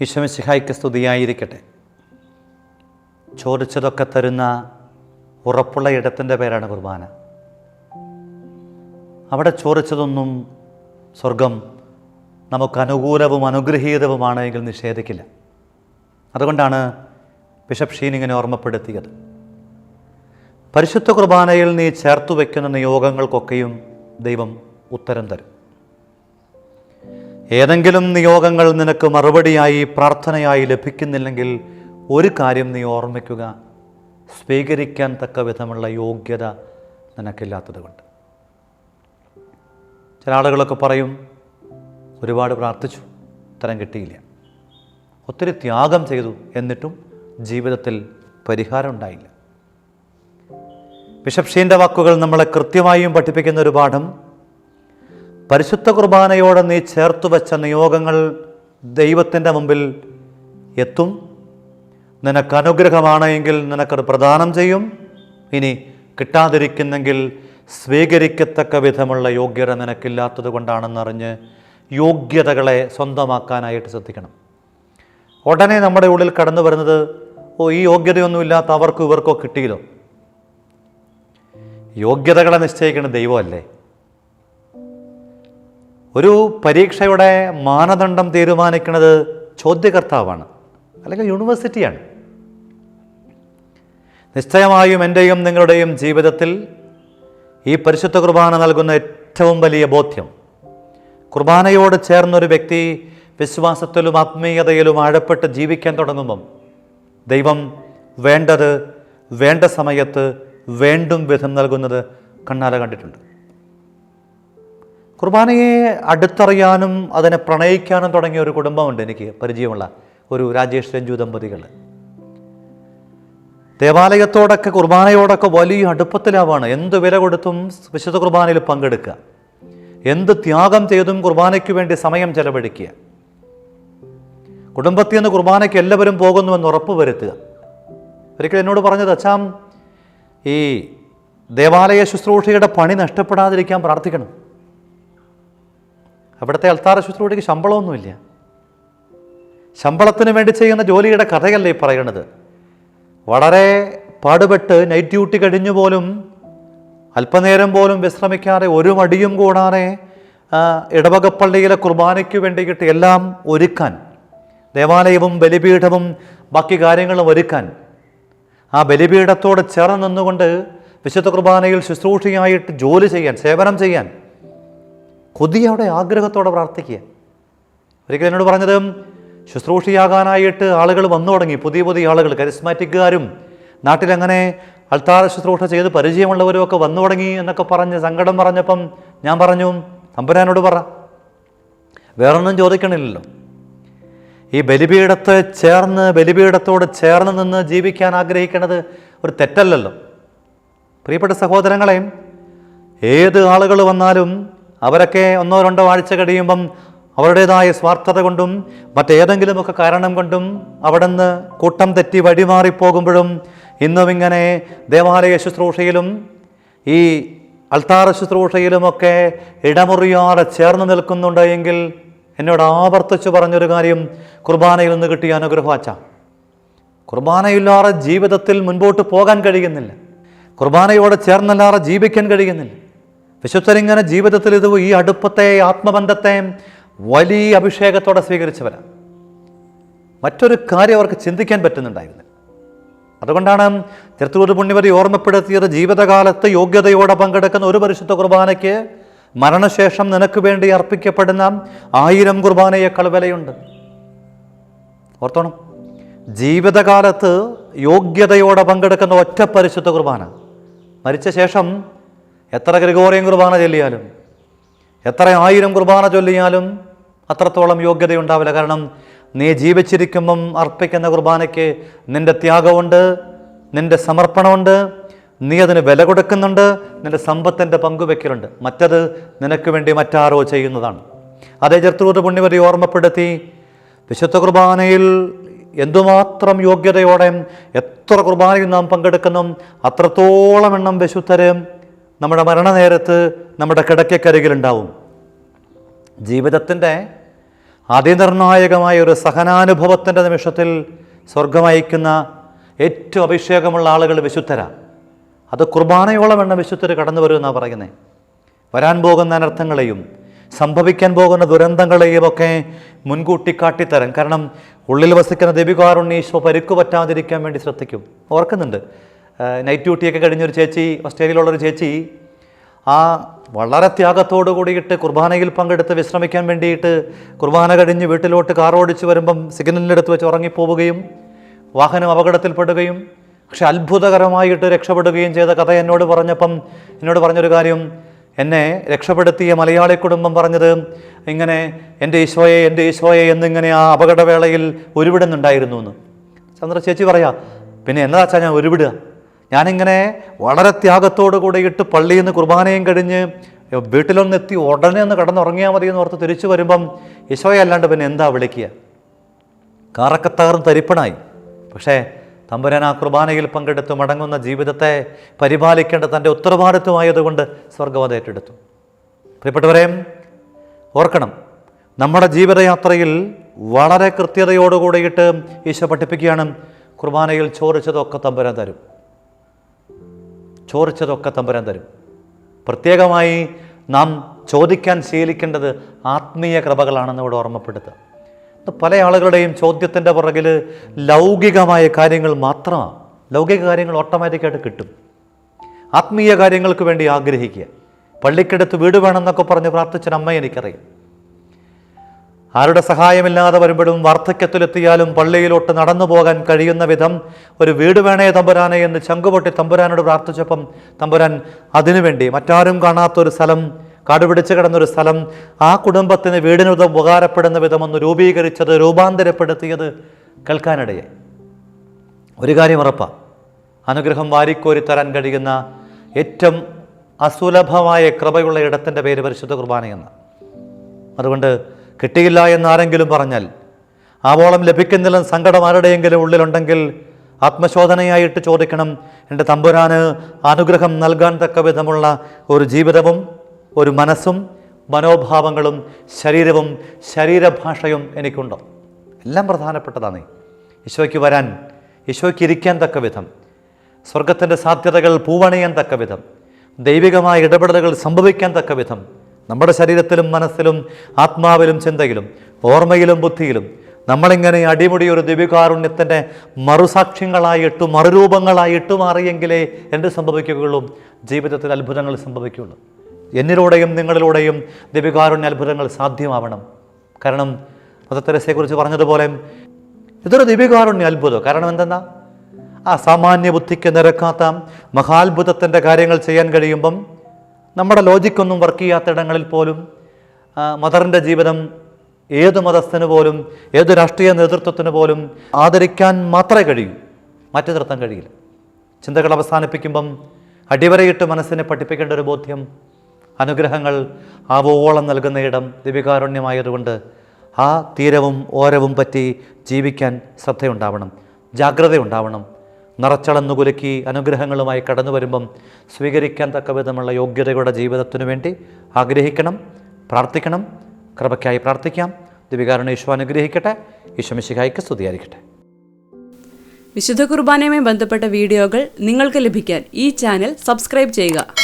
ഈശ്വമിശിഹായ്ക്ക് സ്തുതിയായിരിക്കട്ടെ. ചോദിച്ചതൊക്കെ തരുന്ന ഉറപ്പുള്ള ഇടത്തിന്റെ പേരാണ് കുർബാന. അവിടെ ചോദിച്ചതൊന്നും സ്വർഗം നമുക്ക് അനുകൂലവും അനുഗ്രഹീതവുമാണ് എങ്കിൽ നിഷേധിക്കില്ല. അതുകൊണ്ടാണ് ബിഷപ്പ് ഷീൻ ഇങ്ങനെ ഓർമ്മപ്പെടുത്തിയത്. പരിശുദ്ധ കുർബാനയിൽ നീ ചേർത്തു വയ്ക്കുന്ന നിയോഗങ്ങൾക്കൊക്കെയും ദൈവം ഉത്തരം തരും. ഏതെങ്കിലും നിയോഗങ്ങൾ നിനക്ക് മറുപടിയായി പ്രാർത്ഥനയായി ലഭിക്കുന്നില്ലെങ്കിൽ ഒരു കാര്യം നീ ഓർമ്മിക്കുക. സ്വീകരിക്കാൻ തക്ക വിധമുള്ള യോഗ്യത നിനക്കില്ലാത്തത് കൊണ്ട് ചില ആളുകളൊക്കെ പറയും ഒരുപാട് പ്രാർത്ഥിച്ചു ഉത്തരം കിട്ടിയില്ല. ഒത്തിരി ത്യാഗം ചെയ്തു എന്നിട്ടും ജീവിതത്തിൽ പരിഹാരം ഉണ്ടായില്ല. ബിഷപ്പ് ഷീന്റെ വാക്കുകൾ നമ്മളെ കൃത്യമായും പഠിപ്പിക്കുന്ന ഒരു പാഠം പരിശുദ്ധ കുർബാനയോടെ നീ ചേർത്തു വെച്ച നിയോഗങ്ങൾ ദൈവത്തിന്റെ മുമ്പിൽ എത്തും. നിനക്ക് അനുഗ്രഹമാണ് എങ്കിൽ നിനക്കത് പ്രദാനം ചെയ്യും. ഇനി കിട്ടാതിരിക്കുന്നെങ്കിൽ സ്വീകരിക്കത്തക്ക വിധമുള്ള യോഗ്യത നിനക്കില്ലാത്തത് കൊണ്ടാണെന്നറിഞ്ഞ് യോഗ്യതകളെ സ്വന്തമാക്കാനായിട്ട് ശ്രദ്ധിക്കണം. ഉടനെ നമ്മുടെ ഉള്ളിൽ കടന്നു വരുന്നത് ഓ ഈ യോഗ്യതയൊന്നുമില്ലാത്ത അവർക്കും ഇവർക്കോ കിട്ടിയല്ലോ. യോഗ്യതകളെ നിശ്ചയിക്കുന്ന ദൈവമല്ലേ? ഒരു പരീക്ഷയുടെ മാനദണ്ഡം തീരുമാനിക്കുന്നത് ചോദ്യകർത്താവാണ് അല്ലെങ്കിൽ യൂണിവേഴ്സിറ്റിയാണ്. നിശ്ചയമായും എന്റെയും നിങ്ങളുടെയും ജീവിതത്തിൽ ഈ പരിശുദ്ധ കുർബാന നൽകുന്ന ഏറ്റവും വലിയ ബോധ്യം കുർബാനയോട് ചേർന്നൊരു വ്യക്തി വിശ്വാസത്തിലും ആത്മീയതയിലും ആഴപ്പെട്ട് ജീവിക്കാൻ തുടങ്ങുമ്പം ദൈവം വേണ്ടത് വേണ്ട സമയത്ത് വേണ്ടും വിധം നൽകുന്നത് കണ്ണാല കണ്ടിട്ടുണ്ട്. കുർബാനയെ അടുത്തറിയാനും അതിനെ പ്രണയിക്കാനും തുടങ്ങിയ ഒരു കുടുംബമുണ്ട് എനിക്ക് പരിചയമുള്ള ഒരു രാജേഷ് രഞ്ജു ദമ്പതികൾ. ദേവാലയത്തോടൊക്കെ കുർബാനയോടൊക്കെ വലിയ അടുപ്പത്തിലാവാണ്. എന്ത് വില കൊടുത്തും വിശുദ്ധ കുർബാനയിൽ പങ്കെടുക്കുക എന്ത് ത്യാഗം ചെയ്തും കുർബാനയ്ക്ക് വേണ്ടി സമയം ചെലവഴിക്കുക. കുടുംബത്തിൽ നിന്ന് കുർബാനയ്ക്ക് എല്ലാവരും പോകുന്നുവെന്ന് ഉറപ്പ് വരുത്തുക. ഒരിക്കൽ എന്നോട് പറഞ്ഞത് അച്ഛാം ഈ ദേവാലയ ശുശ്രൂഷയുടെ പണി നഷ്ടപ്പെടാതിരിക്കാൻ പ്രാർത്ഥിക്കണം. അവിടുത്തെ അൽത്താറ ശുശ്രൂഷയ്ക്ക് ശമ്പളമൊന്നുമില്ല. ശമ്പളത്തിന് വേണ്ടി ചെയ്യുന്ന ജോലിയുടെ കഥയല്ലേ ഈ പറയണത്? വളരെ പാടുപെട്ട് നൈറ്റ് ഡ്യൂട്ടി കഴിഞ്ഞു പോലും അല്പനേരം പോലും വിശ്രമിക്കാതെ ഒരു മടിയും കൂടാതെ ഇടവകപ്പള്ളിയിലെ കുർബാനയ്ക്ക് വേണ്ടിയിട്ട് എല്ലാം ഒരുക്കാൻ ദേവാലയവും ബലിപീഠവും ബാക്കി കാര്യങ്ങളും ഒരുക്കാൻ ആ ബലിപീഠത്തോട് ചേർന്ന് നിന്നുകൊണ്ട് വിശുദ്ധ കുർബാനയിൽ ശുശ്രൂഷയായിട്ട് ജോലി ചെയ്യാൻ സേവനം ചെയ്യാൻ കൊതിയോടെ ആഗ്രഹത്തോടെ പ്രാർത്ഥിക്കുക. ഒരിക്കൽ എന്നോട് പറഞ്ഞത് ശുശ്രൂഷയാകാനായിട്ട് ആളുകൾ വന്നു തുടങ്ങി. പുതിയ പുതിയ ആളുകൾ കരിസ്മാറ്റിക്കുകാരും നാട്ടിലങ്ങനെ അൾത്താര ശുശ്രൂഷ ചെയ്ത് പരിചയമുള്ളവരും ഒക്കെ വന്നു തുടങ്ങി എന്നൊക്കെ പറഞ്ഞ് സങ്കടം പറഞ്ഞപ്പം ഞാൻ പറഞ്ഞു തമ്പുരാനോട് പറ. വേറൊന്നും ചോദിക്കണില്ലല്ലോ. ഈ ബലിപീഠത്തെ ചേർന്ന് ബലിപീഠത്തോട് ചേർന്ന് നിന്ന് ജീവിക്കാൻ ആഗ്രഹിക്കുന്നത് ഒരു തെറ്റല്ലല്ലോ. പ്രിയപ്പെട്ട സഹോദരങ്ങളെയും ഏത് ആളുകൾ വന്നാലും അവരൊക്കെ ഒന്നോ രണ്ടോ ആഴ്ച കഴിയുമ്പം അവരുടേതായ സ്വാർത്ഥത കൊണ്ടും മറ്റേതെങ്കിലുമൊക്കെ കാരണം കൊണ്ടും അവിടെ നിന്ന് കൂട്ടം തെറ്റി വഴിമാറിപ്പോകുമ്പോഴും ഇന്നും ഇങ്ങനെ ദേവാലയ ശുശ്രൂഷയിലും ഈ അൾത്താറ ശുശ്രൂഷയിലുമൊക്കെ ഇടമുറിയാതെ ചേർന്ന് നിൽക്കുന്നുണ്ട് എങ്കിൽ എന്നോട് ആവർത്തിച്ചു പറഞ്ഞൊരു കാര്യം കുർബാനയിൽ നിന്ന് കിട്ടിയ അനുഗ്രഹവാച്ച കുർബാനയില്ലാതെ ജീവിതത്തിൽ മുൻപോട്ട് പോകാൻ കഴിയുന്നില്ല. കുർബാനയോട് ചേർന്നല്ലാതെ ജീവിക്കാൻ കഴിയുന്നില്ല. വിശുദ്ധരിങ്ങനെ ജീവിതത്തിൽ ഇത് ഈ അടുപ്പത്തെ ആത്മബന്ധത്തെ വലിയ അഭിഷേകത്തോടെ സ്വീകരിച്ചവരാണ് മറ്റൊരു കാര്യം അവർക്ക് ചിന്തിക്കാൻ പറ്റുന്നുണ്ടായിരുന്നു അതുകൊണ്ടാണ് തിരുത്തൂർ പുണ്യവതി ഓർമ്മപ്പെടുത്തിയത് ജീവിതകാലത്ത് യോഗ്യതയോടെ പങ്കെടുക്കുന്ന ഒരു പരിശുദ്ധ കുർബാനയ്ക്ക് മരണശേഷം നിനക്ക് വേണ്ടി അർപ്പിക്കപ്പെടുന്ന ആയിരം കുർബാനയേക്കാൾ വിലയുണ്ട്. ഓർത്തോണം? ജീവിതകാലത്ത് യോഗ്യതയോടെ പങ്കെടുക്കുന്ന ഒറ്റ പരിശുദ്ധ കുർബാന. മരിച്ച ശേഷം എത്ര ഗ്രിഗോറിയൻ കുർബാന ചൊല്ലിയാലും എത്ര ആയിരം കുർബാന ചൊല്ലിയാലും അത്രത്തോളം യോഗ്യതയുണ്ടാവില്ല. കാരണം നീ ജീവിച്ചിരിക്കുമ്പം അർപ്പിക്കുന്ന കുർബാനയ്ക്ക് നിന്റെ ത്യാഗമുണ്ട് നിന്റെ സമർപ്പണമുണ്ട് നീ അതിന് വില കൊടുക്കുന്നുണ്ട് നിന്റെ സമ്പത്തിന്റെ പങ്കുവെക്കലുണ്ട് മറ്റത് നിനക്ക് വേണ്ടി മറ്റാരോ ചെയ്യുന്നതാണ്. അതേ ചെറുത്തൂർ പുണ്യവതി ഓർമ്മപ്പെടുത്തി വിശുദ്ധ കുർബാനയിൽ എന്തുമാത്രം യോഗ്യതയോടെ എത്ര കുർബാനയിൽ നാം പങ്കെടുക്കുന്നു അത്രത്തോളം എണ്ണം വിശുദ്ധര് നമ്മുടെ മരണനേരത്ത് നമ്മുടെ കിടക്കക്കരികിലുണ്ടാവും. ജീവിതത്തിന്റെ അതിനിർണായകമായ ഒരു സഹനാനുഭവത്തിന്റെ നിമിഷത്തിൽ സ്വർഗമയക്കുന്ന ഏറ്റവും അഭിഷേകമുള്ള ആളുകൾ വിശുദ്ധരാണ് അത് കുർബാനയോളം എണ്ണ വിശുദ്ധർ കടന്നു വരുമെന്നാണ് പറയുന്നത് വരാൻ പോകുന്ന അനർത്ഥങ്ങളെയും സംഭവിക്കാൻ പോകുന്ന ദുരന്തങ്ങളെയും ഒക്കെ മുൻകൂട്ടി കാട്ടിത്തരാൻ. കാരണം ഉള്ളിൽ വസിക്കുന്ന ദേവികാരുണ്ണീശ്വ പരുക്കു പറ്റാതിരിക്കാൻ വേണ്ടി ശ്രദ്ധിക്കും. ഓർക്കുന്നുണ്ട്. നൈറ്റ് ഡ്യൂട്ടിയൊക്കെ കഴിഞ്ഞൊരു ചേച്ചി ഓസ്ട്രേലിയയിലുള്ളൊരു ചേച്ചി ആ വളരെ ത്യാഗത്തോടു കൂടിയിട്ട് കുർബാനയിൽ പങ്കെടുത്ത് വിശ്രമിക്കാൻ വേണ്ടിയിട്ട് കുർബാന കഴിഞ്ഞ് വീട്ടിലോട്ട് കാർ ഓടിച്ച് വരുമ്പം സിഗ്നലിനടുത്ത് വെച്ച് ഉറങ്ങിപ്പോവുകയും വാഹനം അപകടത്തിൽപ്പെടുകയും പക്ഷെ അത്ഭുതകരമായിട്ട് രക്ഷപ്പെടുകയും ചെയ്ത കഥ എന്നോട് പറഞ്ഞപ്പം എന്നോട് പറഞ്ഞൊരു കാര്യം. എന്നെ രക്ഷപ്പെടുത്തിയ മലയാളി കുടുംബം പറഞ്ഞത് ഇങ്ങനെ എന്റെ ഈശോയെ എന്റെ ഈശോയെ എന്നിങ്ങനെ ആ അപകടവേളയിൽ ഉരുവിടുന്നുണ്ടായിരുന്നു എന്ന്. ചന്ദ്ര ചേച്ചി പറയാ പിന്നെ എന്താ വെച്ചാൽ ഞാൻ ഉരുവിടുക? ഞാനിങ്ങനെ വളരെ ത്യാഗത്തോടു കൂടിയിട്ട് പള്ളിയിൽ നിന്ന് കുർബാനയും കഴിഞ്ഞ് വീട്ടിലൊന്നെത്തി ഉടനെ ഒന്ന് കടന്നുറങ്ങിയാൽ മതി എന്ന് ഓർത്ത് തിരിച്ചു വരുമ്പം ഈശോയെ അല്ലാണ്ട് പിന്നെ എന്താ വിളിക്കുക? കാറൊക്കെ തകർന്ന് തരിപ്പണായി. പക്ഷേ തമ്പുരാൻ ആ കുർബാനയിൽ പങ്കെടുത്ത് മടങ്ങുന്ന ജീവിതത്തെ പരിപാലിക്കേണ്ട തന്റെ ഉത്തരവാദിത്വമായതുകൊണ്ട് സ്വർഗവത ഏറ്റെടുത്തു. പ്രിയപ്പെട്ടവരെ ഓർക്കണം നമ്മുടെ ജീവിതയാത്രയിൽ വളരെ കൃത്യതയോടുകൂടിയിട്ട് ഈശോ പഠിപ്പിക്കുകയാണ് കുർബാനയിൽ ചോറിച്ചതൊക്കെ തമ്പുരാൻ തരും. ചോറിച്ചതൊക്കെ തമ്പുരാൻ തരും. പ്രത്യേകമായി നാം ചോദിക്കാൻ ശീലിക്കേണ്ടത് ആത്മീയ കൃപകളാണെന്ന് ഇവിടെ ഓർമ്മപ്പെടുത്തുക. പല ആളുകളുടെയും ചോദ്യത്തിന്റെ പുറകിൽ ലൗകികമായ കാര്യങ്ങൾ മാത്രമാണ്. ലൗകിക കാര്യങ്ങൾ ഓട്ടോമാറ്റിക്കായിട്ട് കിട്ടും. ആത്മീയ കാര്യങ്ങൾക്ക് വേണ്ടി ആഗ്രഹിക്കുക. പള്ളിക്കടുത്ത് വീട് വേണമെന്നൊക്കെ പറഞ്ഞ് പ്രാർത്ഥിച്ചൊരമ്മ എനിക്കറിയാം. ആരുടെ സഹായമില്ലാതെ വരുമ്പോഴും വാർദ്ധക്യത്തിലെത്തിയാലും പള്ളിയിലോട്ട് നടന്നു പോകാൻ കഴിയുന്ന വിധം ഒരു വീട് വേണേ തമ്പുരാനെ എന്ന് ചങ്കുപൊട്ടി തമ്പുരാനോട് പ്രാർത്ഥിച്ചപ്പം തമ്പുരാൻ അതിനുവേണ്ടി മറ്റാരും കാണാത്തൊരു സ്ഥലം കടുപിടിച്ച് കിടന്നൊരു സ്ഥലം ആ കുടുംബത്തിന് വീടിന് ഉപകാരപ്പെടുന്ന വിധം ഒന്ന് രൂപീകരിച്ചത് രൂപാന്തരപ്പെടുത്തിയത് കേൾക്കാനിടയെ ഒരു കാര്യം ഉറപ്പാണ് അനുഗ്രഹം വാരിക്കോരി തരാൻ കഴിയുന്ന ഏറ്റവും അസുലഭമായ കൃപയുള്ള ഇടത്തിന്റെ പേര് പരിശുദ്ധ കുർബാനയെന്ന് അതുകൊണ്ട് കിട്ടിയില്ല എന്നാരെങ്കിലും പറഞ്ഞാൽ ആവോളം ലഭിക്കുന്നില്ല സങ്കടം ആരുടെയെങ്കിലും ഉള്ളിലുണ്ടെങ്കിൽ ആത്മശോധനയായിട്ട് ചോദിക്കണം. എന്റെ തമ്പുരാന് അനുഗ്രഹം നൽകാൻ തക്ക വിധമുള്ള ഒരു ജീവിതവും ഒരു മനസ്സും മനോഭാവങ്ങളും ശരീരവും ശരീരഭാഷയും എനിക്കുണ്ടോ? എല്ലാം പ്രധാനപ്പെട്ടതാണ്. ഈശോയ്ക്ക് വരാൻ ഈശോയ്ക്ക് ഇരിക്കാൻ തക്ക വിധം. സ്വർഗത്തിന്റെ സാധ്യതകൾ പൂവണിയാൻ തക്ക വിധം. ദൈവികമായ ഇടപെടലുകൾ സംഭവിക്കാൻ തക്ക വിധം. നമ്മുടെ ശരീരത്തിലും മനസ്സിലും ആത്മാവിലും ചിന്തയിലും ഓർമ്മയിലും ബുദ്ധിയിലും നമ്മളിങ്ങനെ അടിമുടി ഒരു ദിവ്യകാരുണ്യത്തിന്റെ മറുസാക്ഷ്യങ്ങളായിട്ട് മറുരൂപങ്ങളായിട്ട് മാറിയെങ്കിലേ എന്ത് സംഭവിക്കുകയുള്ളൂ? ജീവിതത്തിൽ അത്ഭുതങ്ങൾ സംഭവിക്കുകയുള്ളൂ. എന്നിലൂടെയും നിങ്ങളിലൂടെയും ദിവ്യകാരുണ്യ അത്ഭുതങ്ങൾ സാധ്യമാവണം. കാരണം മതത്തരസയെക്കുറിച്ച് പറഞ്ഞതുപോലെ ഇതൊരു ദിവ്യകാരുണ്യ അത്ഭുതം. കാരണം എന്തെന്നാ? ആ സാമാന്യ ബുദ്ധിക്ക് നിരക്കാത്ത മഹാത്ഭുതത്തിന്റെ കാര്യങ്ങൾ ചെയ്യാൻ കഴിയുമ്പം നമ്മുടെ ലോജിക്കൊന്നും വർക്ക് ചെയ്യാത്തയിടങ്ങളിൽ പോലും ആ, മദറിന്റെ ജീവിതം ഏത് മതസ്ഥന് പോലും ഏത് രാഷ്ട്രീയ നേതൃത്വത്തിന് പോലും ആദരിക്കാൻ മാത്രമേ കഴിയൂ. മാറ്റി നിർത്താൻ കഴിയില്ല. ചിന്തകൾ അവസാനിപ്പിക്കുമ്പം അടിവരയിട്ട് മനസ്സിനെ പഠിപ്പിക്കേണ്ട ഒരു ബോധ്യം അനുഗ്രഹങ്ങൾ ആവോളം നൽകുന്ന ഇടം ദിവ്യകാരുണ്യമായതുകൊണ്ട് ആ തീരവും ഓരവും പറ്റി ജീവിക്കാൻ ശ്രദ്ധയുണ്ടാവണം ജാഗ്രതയുണ്ടാവണം. നിറച്ചളന്നു കുലുക്കി അനുഗ്രഹങ്ങളുമായി കടന്നു വരുമ്പം സ്വീകരിക്കാൻ തക്ക വിധമുള്ള യോഗ്യതയുടെ ജീവിതത്തിനു വേണ്ടി ആഗ്രഹിക്കണം പ്രാർത്ഥിക്കണം. കൃപയ്ക്കായി പ്രാർത്ഥിക്കാം. ദിവികാരണ ഈശോ അനുഗ്രഹിക്കട്ടെ. യേശുമിശിഖായിക്ക് സ്തുതിയായിരിക്കട്ടെ. വിശുദ്ധ കുർബാനയുമായി ബന്ധപ്പെട്ട വീഡിയോകൾ നിങ്ങൾക്ക് ലഭിക്കാൻ ഈ ചാനൽ സബ്സ്ക്രൈബ് ചെയ്യുക.